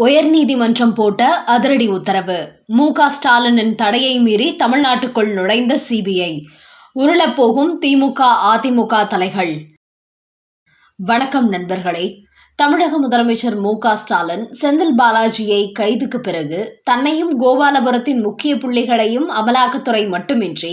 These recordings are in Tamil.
உயர்நீதிமன்றம் போட்ட அதிரடி உத்தரவு. மு. க. ஸ்டாலினின் தடையை மீறி தமிழ்நாட்டுக்குள் நுழைந்த சிபிஐ உருளப்போகும் திமுக அதிமுக தலைகள். வணக்கம் நண்பர்களே. தமிழக முதலமைச்சர் மு க ஸ்டாலின் செந்தில் பாலாஜியை கைதுக்கு பிறகு தன்னையும் கோபாலபுரத்தின் முக்கிய புள்ளிகளையும் அமலாக்கத்துறை மட்டுமின்றி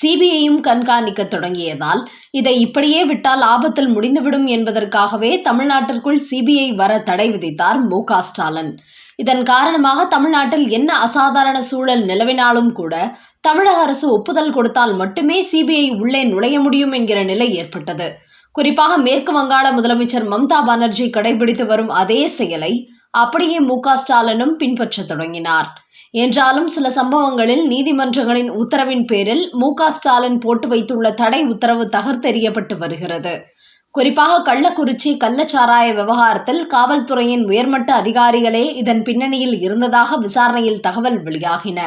சிபிஐயும் கண்காணிக்க தொடங்கியதால் இதை இப்படியே விட்டால் ஆபத்தில் முடிந்துவிடும் என்பதற்காகவே தமிழ்நாட்டிற்குள் சிபிஐ வர தடை விதித்தார் மு க ஸ்டாலின். இதன் காரணமாக தமிழ்நாட்டில் என்ன அசாதாரண சூழல் நிலவினாலும் கூட தமிழக அரசு ஒப்புதல் கொடுத்தால் மட்டுமே சிபிஐ உள்ளே நுழைய முடியும் என்கிற நிலை ஏற்பட்டது. குறிப்பாக மேற்கு வங்காள முதலமைச்சர் மம்தா பானர்ஜி கடைபிடித்து வரும் அதே செயலை அப்படியே மு ஸ்டாலினும் பின்பற்றத் தொடங்கினார். என்றாலும் சில சம்பவங்களில் நீதிமன்றங்களின் உத்தரவின் பேரில் மு ஸ்டாலின் போட்டு வைத்துள்ள தடை உத்தரவு தகர்த்தெறியப்பட்டு வருகிறது. குறிப்பாக கள்ளக்குறிச்சி கள்ளச்சாராய விவகாரத்தில் காவல்துறையின் உயர்மட்ட அதிகாரிகளே இதன் பின்னணியில் இருந்ததாக விசாரணையில் தகவல் வெளியாகின.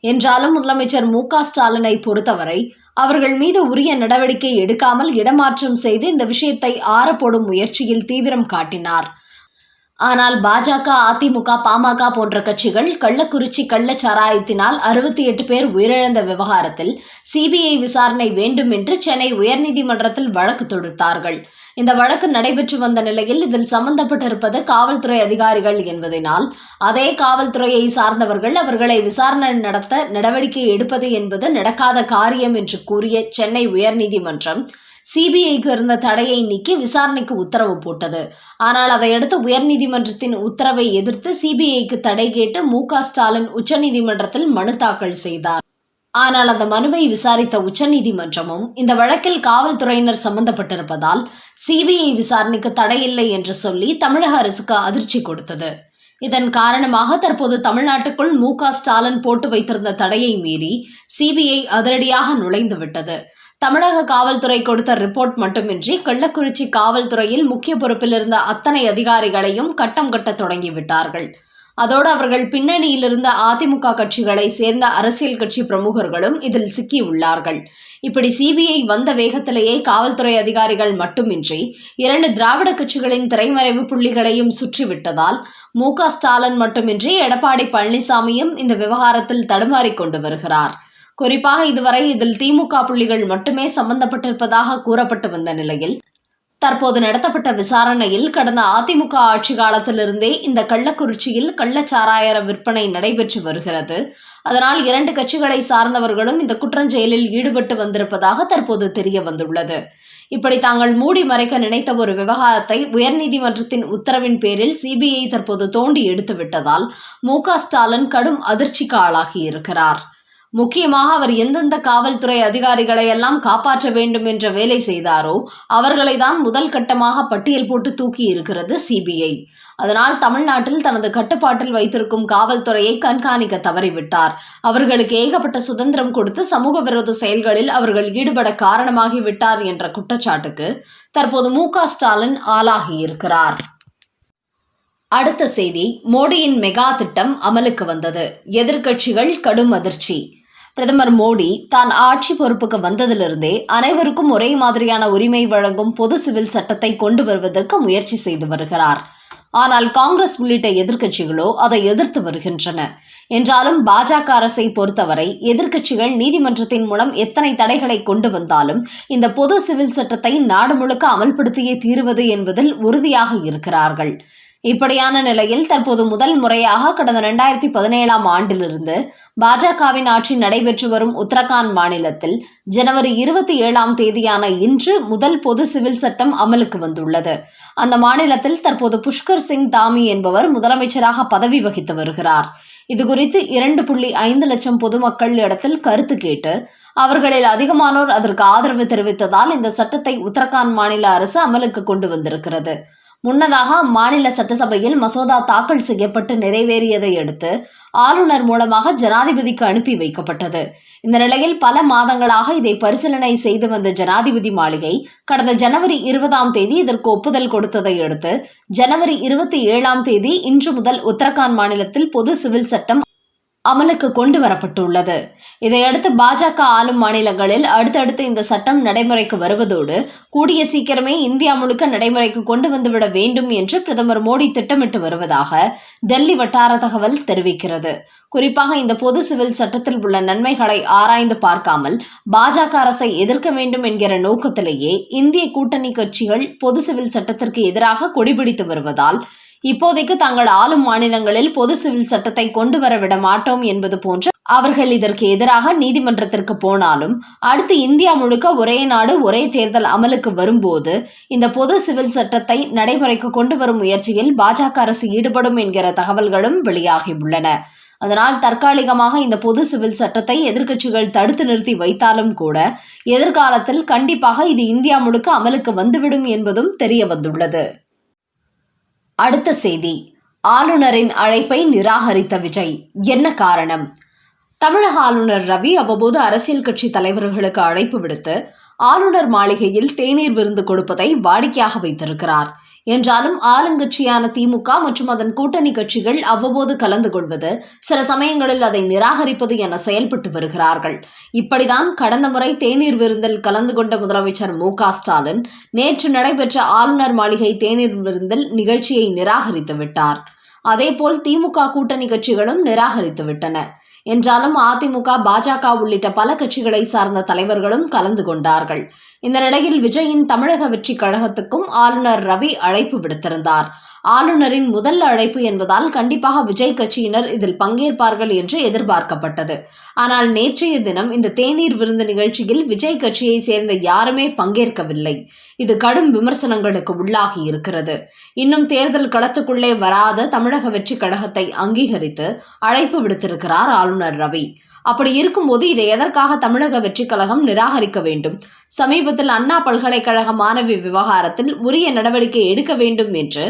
என்றாலும் முதலமைச்சர் மு ஸ்டாலினை பொறுத்தவரை அவர்கள் மீது உரிய நடவடிக்கை எடுக்காமல் இடமாற்றம் செய்து இந்த விஷயத்தை ஆறப்போடும் முயற்சியில் தீவிரம் காட்டினார். ஆனால் பாஜக அதிமுக பாமக போன்ற கட்சிகள் கள்ளக்குறிச்சி கள்ளச்சாராயத்தினால் அறுபத்தி எட்டு பேர் உயிரிழந்த விவகாரத்தில் சிபிஐ விசாரணை வேண்டும் என்று சென்னை உயர்நீதிமன்றத்தில் வழக்கு தொடுத்தார்கள். இந்த வழக்கு நடைபெற்று வந்த நிலையில் இதில் சம்பந்தப்பட்டிருப்பது காவல்துறை அதிகாரிகள் என்பதனால் அதே காவல்துறையை சார்ந்தவர்கள் அவர்களை விசாரணை நடத்த நடவடிக்கை எடுப்பது என்பது நடக்காத காரியம் என்று கூறிய சென்னை உயர்நீதிமன்றம் சிபிஐக்கு இருந்த தடையை நீக்கி விசாரணைக்கு உத்தரவு போட்டது. ஆனால் அதையடுத்து உயர்நீதிமன்றத்தின் உத்தரவை எதிர்த்து சிபிஐக்கு தடை கேட்டு மு க ஸ்டாலின் உச்சநீதிமன்றத்தில் மனு தாக்கல் செய்தார். ஆனால் அந்த மனுவை விசாரித்த உச்சநீதிமன்றமும் இந்த வழக்கில் காவல்துறையினர் சம்பந்தப்பட்டிருப்பதால் சிபிஐ விசாரணைக்கு தடையில்லை என்று சொல்லி தமிழக அரசுக்கு அதிர்ச்சி கொடுத்தது. இதன் காரணமாக தற்போது தமிழ்நாட்டுக்குள் மு க ஸ்டாலின் போட்டு வைத்திருந்த தடையை மீறி சிபிஐ அதிரடியாக நுழைந்து விட்டது தமிழக காவல்துறை கொடுத்த ரிப்போர்ட் மட்டுமின்றி கள்ளக்குறிச்சி காவல்துறையில் முக்கிய பொறுப்பில் இருந்த அத்தனை அதிகாரிகளையும் கட்டம் கட்ட தொடங்கிவிட்டார்கள். அதோடு அவர்கள் பின்னணியில் இருந்த அதிமுக கட்சிகளை சேர்ந்த அரசியல் கட்சி பிரமுகர்களும் இதில் சிக்கியுள்ளார்கள். இப்படி சிபிஐ வந்த வேகத்திலேயே காவல்துறை அதிகாரிகள் மட்டுமின்றி இரண்டு திராவிட கட்சிகளின் திரைமறைவு புள்ளிகளையும் சுற்றிவிட்டதால் மு க ஸ்டாலின் மட்டுமின்றி எடப்பாடி பழனிசாமியும் இந்த விவகாரத்தில் தடுமாறிக் கொண்டு வருகிறார். குறிப்பாக இதுவரை இதில் திமுக புள்ளிகள் மட்டுமே சம்பந்தப்பட்டிருப்பதாக கூறப்பட்டு வந்த நிலையில் தற்போது நடத்தப்பட்ட விசாரணையில் கடந்த அதிமுக ஆட்சி காலத்திலிருந்தே இந்த கள்ளக்குறிச்சியில் கள்ளச்சாராய விற்பனை நடைபெற்று வருகிறது. அதனால் இரண்டு கட்சிகளை சார்ந்தவர்களும் இந்த குற்றஞ்செயலில் ஈடுபட்டு வந்திருப்பதாக தற்போது தெரிய வந்துள்ளது. இப்படி தாங்கள் மூடி மறைக்க நினைத்த ஒரு விவகாரத்தை உயர்நீதிமன்றத்தின் உத்தரவின் பேரில் சிபிஐ தற்போது தோண்டி எடுத்து விட்டதால் மு க ஸ்டாலின் கடும் அதிர்ச்சிக்கு ஆளாகி இருக்கிறார் முக்கியமாக அவர் எந்தெந்த காவல்துறை அதிகாரிகளை எல்லாம் காப்பாற்ற வேண்டும் என்ற வேலை செய்தாரோ அவர்களை தான் முதல் கட்டமாக பட்டியல் போட்டு தூக்கி இருக்கிறது சிபிஐ. அதனால் தமிழ்நாட்டில் தனது கட்டுப்பாட்டில் வைத்திருக்கும் காவல்துறையை கண்காணிக்க தவறிவிட்டார். அவர்களுக்கு ஏகப்பட்ட சுதந்திரம் கொடுத்து சமூக விரோத செயல்களில் அவர்கள் ஈடுபட காரணமாகிவிட்டார் என்ற குற்றச்சாட்டுக்கு தற்போது மு க ஸ்டாலின் ஆளாகியிருக்கிறார் அடுத்த செய்தி மோடியின் மெகா திட்டம் அமலுக்கு வந்தது. எதிர்க்கட்சிகள் கடும் அதிர்ச்சி. பிரதமர் மோடி தான் ஆட்சி பொறுப்புக்கு வந்ததிலிருந்தே அனைவருக்கும் ஒரே மாதிரியான உரிமை வழங்கும் பொது சிவில் சட்டத்தை கொண்டு வருவதற்கு முயற்சி செய்து வருகிறார். ஆனால் காங்கிரஸ் உள்ளிட்ட எதிர்க்கட்சிகளோ அதை எதிர்த்து வருகின்றன. என்றாலும் பாஜக அரசை பொறுத்தவரை எதிர்க்கட்சிகள் நீதிமன்றத்தின் மூலம் எத்தனை தடைகளை கொண்டு வந்தாலும் இந்த பொது சிவில் சட்டத்தை நாடு முழுக்க அமல்படுத்தியே தீருவது என்பதில் உறுதியாக இருக்கிறார்கள். இப்படியான நிலையில் தற்போது முதல் முறையாக கடந்த இரண்டாயிரத்தி பதினேழாம் ஆண்டிலிருந்து பாஜகவின் ஆட்சி நடைபெற்று வரும் உத்தரகாண்ட் மாநிலத்தில் ஜனவரி இருபத்தி ஏழாம் தேதியான இன்று முதல் பொது சிவில் சட்டம் அமலுக்கு வந்துள்ளது. அந்த மாநிலத்தில் தற்போது புஷ்கர் சிங் தாமி என்பவர் முதலமைச்சராக பதவி வகித்து வருகிறார். இதுகுறித்து இரண்டு புள்ளி ஐந்து லட்சம் பொதுமக்கள் இடத்தில் கருத்து கேட்டு அவர்களில் அதிகமானோர் அதற்கு ஆதரவு தெரிவித்ததால் இந்த சட்டத்தை உத்தரகாண்ட் மாநில அரசு அமலுக்கு கொண்டு வந்திருக்கிறது. முன்னதாக அம்மாநில சட்டசபையில் மசோதா தாக்கல் செய்யப்பட்டு நிறைவேறியதை அடுத்து ஆளுநர் மூலமாக ஜனாதிபதிக்கு அனுப்பி வைக்கப்பட்டது. இந்த நிலையில் பல மாதங்களாக இதை பரிசீலனை செய்து வந்த ஜனாதிபதி மாளிகை கடந்த ஜனவரி இருபதாம் தேதி இதற்கு ஒப்புதல் கொடுத்ததை அடுத்து ஜனவரி இருபத்தி ஏழாம் தேதி இன்று முதல் உத்தரகாண்ட் மாநிலத்தில் பொது சிவில் சட்டம் அமலுக்கு கொண்டு வரப்பட்டுள்ளது. இதையடுத்து பாஜக ஆளும் மாநிலங்களில் அடுத்தடுத்து இந்த சட்டம் நடைமுறைக்கு வருவதோடு கூடிய சீக்கிரமே இந்தியா முழுக்க நடைமுறைக்கு கொண்டு வந்துவிட வேண்டும் என்று பிரதமர் மோடி திட்டமிட்டு வருவதாக டெல்லி வட்டார தகவல் தெரிவிக்கிறது. குறிப்பாக இந்த பொது சிவில் சட்டத்தில் உள்ள நன்மைகளை ஆராய்ந்து பார்க்காமல் பாஜக அரசை எதிர்க்க வேண்டும் என்கிற நோக்கத்திலேயே இந்திய கூட்டணி கட்சிகள் பொது சிவில் சட்டத்திற்கு எதிராக கொடிபிடித்து வருவதால் இப்போதைக்கு தாங்கள் ஆளும் மாநிலங்களில் பொது சிவில் சட்டத்தை கொண்டு வர விட மாட்டோம் என்பது போன்று அவர்கள் இதற்கு எதிராக நீதிமன்றத்திற்கு போனாலும் அடுத்து இந்தியா முழுக்க ஒரே நாடு ஒரே தேர்தல் அமலுக்கு வரும்போது இந்த பொது சிவில் சட்டத்தை நடைமுறைக்கு கொண்டு வரும் முயற்சியில் பாஜக அரசு ஈடுபடும் என்கிற தகவல்களும் வெளியாகியுள்ளன. அதனால் தற்காலிகமாக இந்த பொது சிவில் சட்டத்தை எதிர்க்கட்சிகள் தடுத்து நிறுத்தி வைத்தாலும் கூட எதிர்காலத்தில் கண்டிப்பாக இது இந்தியா முழுக்க அமலுக்கு வந்துவிடும் என்பதும் தெரிய வந்துள்ளது. அடுத்த செய்தி. ஆளுநரின் அழைப்பை நிராகரித்த விஜய். என்ன காரணம்? தமிழக ஆளுநர் ரவி அவ்வப்போது அரசியல் கட்சி தலைவர்களுக்கு அழைப்பு விடுத்து ஆளுநர் மாளிகையில் தேநீர் விருந்து கொடுப்பதை வாடிக்கையாக வைத்திருக்கிறார். என்றாலும் ஆளுங்கட்சியான திமுக மற்றும் அதன் கூட்டணி கட்சிகள் அவ்வப்போது கலந்து கொள்வது சில சமயங்களில் அதை நிராகரிப்பது என செயல்பட்டு வருகிறார்கள். இப்படிதான் கடந்த முறை தேநீர் விருந்தில் கலந்து கொண்ட முதலமைச்சர் மு ஸ்டாலின் நேற்று நடைபெற்ற ஆளுநர் மாளிகை தேநீர் விருந்தில் நிகழ்ச்சியை நிராகரித்து விட்டார். அதேபோல் திமுக கூட்டணி கட்சிகளும் நிராகரித்து விட்டன. என்றாலும் அதிமுக பாஜக உள்ளிட்ட பல கட்சிகளை சார்ந்த தலைவர்களும் கலந்து கொண்டார்கள். இந்த நிலையில் விஜயின் தமிழக வெற்றி கழகத்துக்கும் ஆளுநர் ரவி அழைப்பு விடுத்திருந்தார். ஆளுநரின் முதல் அழைப்பு என்பதால் கண்டிப்பாக விஜய் கட்சியினர் இதில் பங்கேற்பார்கள் என்று எதிர்பார்க்கப்பட்டது. ஆனால் நேற்றைய தினம் இந்த தேநீர் விருந்து நிகழ்ச்சியில் விஜய் கட்சியை சேர்ந்த யாருமே பங்கேற்கவில்லை. இது கடும் விமர்சனங்களுக்கு உள்ளாகி இருக்கிறது. இன்னும் தேர்தல் களத்துக்குள்ளே வராத தமிழக வெற்றி கழகத்தை அங்கீகரித்து அழைப்பு விடுத்திருக்கிறார் ஆளுநர் ரவி. அப்படி இருக்கும்போது இதை எதற்காக தமிழக வெற்றிக் கழகம் நிராகரிக்க வேண்டும்? சமீபத்தில் அண்ணா பல்கலைக்கழக மாணவி விவகாரத்தில் உரிய நடவடிக்கை எடுக்க வேண்டும் என்று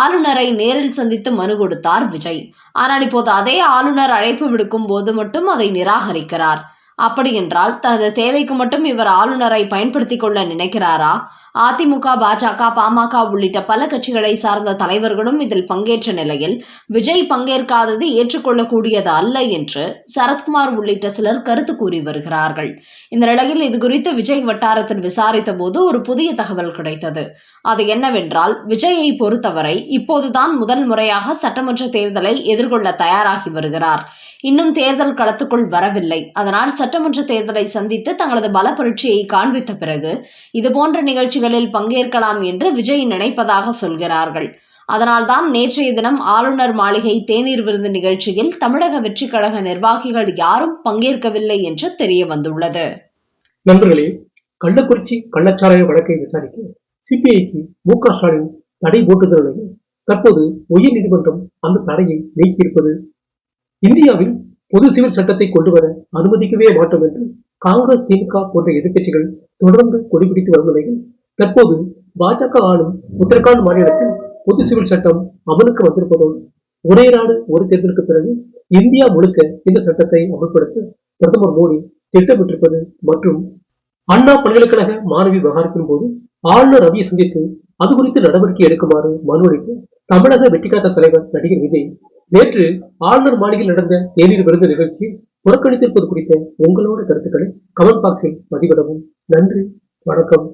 ஆளுநரை நேரில் சந்தித்து மனு கொடுத்தார் விஜய். ஆனால் இப்போது அதே ஆளுநர் அழைப்பு விடுக்கும் போது மட்டும் அதை நிராகரிக்கிறார். அப்படியென்றால் தனது தேவைக்கு மட்டும் இவர் ஆளுநரை பயன்படுத்திக் கொள்ள நினைக்கிறாரா? அதிமுக பாஜக பாமக உள்ளிட்ட பல கட்சிகளை சார்ந்த தலைவர்களும் இதில் பங்கேற்ற நிலையில் விஜய் பங்கேற்காதது ஏற்றுக்கொள்ளக்கூடியது அல்ல என்று சரத்குமார் உள்ளிட்ட சிலர் கருத்து கூறி வருகிறார்கள். இந்த நிலையில் இதுகுறித்து விஜய் வட்டாரத்தில் விசாரித்த போது ஒரு புதிய தகவல் கிடைத்தது. அது என்னவென்றால் விஜயை பொறுத்தவரை இப்போதுதான் முதல் முறையாக சட்டமன்ற தேர்தலை எதிர்கொள்ள தயாராகி வருகிறார். இன்னும் தேர்தல் களத்துக்குள் வரவில்லை. அதனால் சட்டமன்ற தேர்தலை சந்தித்து தங்களது பல பரீட்சையை காண்பித்த பிறகு இதுபோன்ற நிகழ்ச்சிகளில் பங்கேற்கலாம் என்று விஜய் நினைப்பதாக சொல்கிறார்கள். அதனால்தான் நேற்றைய தினம் ஆளுநர் மாளிகை தேநீர் விருந்து நிகழ்ச்சியில் தமிழக வெற்றி கழக நிர்வாகிகள் யாரும் பங்கேற்கவில்லை என்று தெரிய வந்துள்ளது நண்பர்களே கள்ளக்குறிச்சி கள்ளச்சாராய வழக்கை விசாரிக்க சிபிஐக்கு மு க ஸ்டாலின் தடை போட்டுள்ள நிலையில் தற்போது உயர் நீதிமன்றம் அந்த தடையை நீக்கியிருப்பது. இந்தியாவில் பொது சிவில் சட்டத்தை கொண்டு வர அனுமதிக்கவே மாட்டோம் என்று காங்கிரஸ் திமுக போன்ற எதிர்க்கட்சிகள் தொடர்ந்து கொடிபிடித்து வரும் நிலையில் தற்போது பாஜக ஆளும் உத்தரகாண்ட் மாநிலத்தில் பொது சிவில் சட்டம் அமலுக்கு வந்திருப்பதோடு ஒரே நாடு ஒரு தேர்தலுக்கு பிறகு இந்தியா முழுக்க இந்த சட்டத்தை அமல்படுத்த பிரதமர் மோடி திட்டமிட்டிருப்பது மற்றும் அண்ணா பல்கலைக்கழக மாணவி விவகாரத்தின் போது ஆளுநர் ரவியை சந்தித்து அது குறித்து நடவடிக்கை எடுக்குமாறு மனு அளித்து தமிழக வெற்றிக்காத்த தலைவர் நடிகர் விஜய் நேற்று ஆளுநர் மாளிகையில் நடந்த தேநீர் விருது நிகழ்ச்சியில் புறக்கணித்திருப்பது குறித்த உங்களோட கருத்துக்களை கமெண்ட் பாக்ஸில் பதிவிடவும். நன்றி வணக்கம்.